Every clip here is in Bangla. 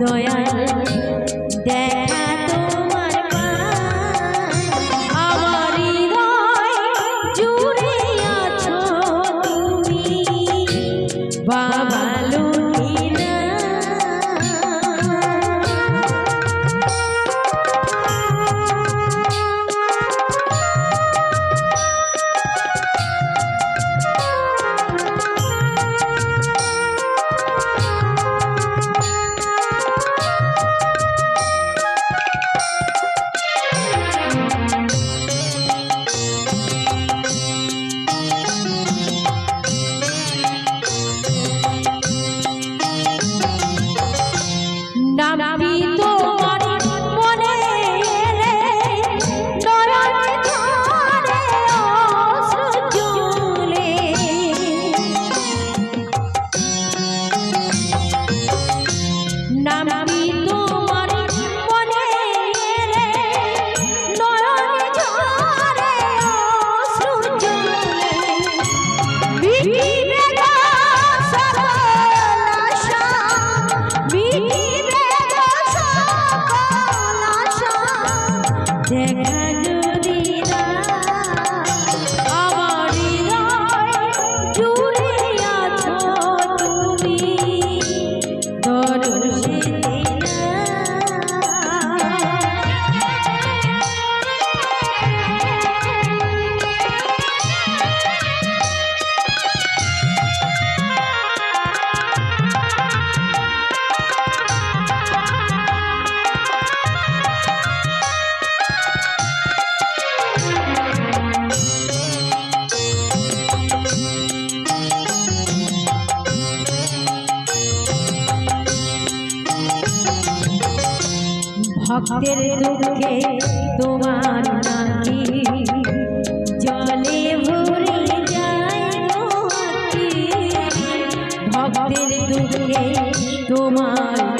দয়াল দেখা তোমার আমার জুড়ে আছো বাবা ভক্তের দুঃখে তোমার নাকি জলে ভরে যায় ভক্তের তোমার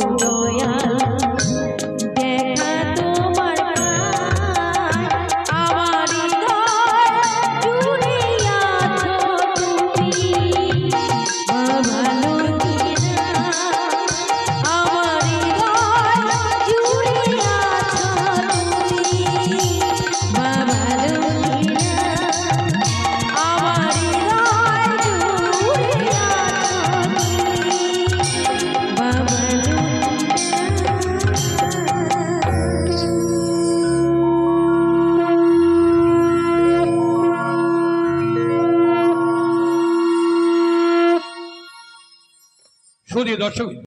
oh, সুদী দর্শক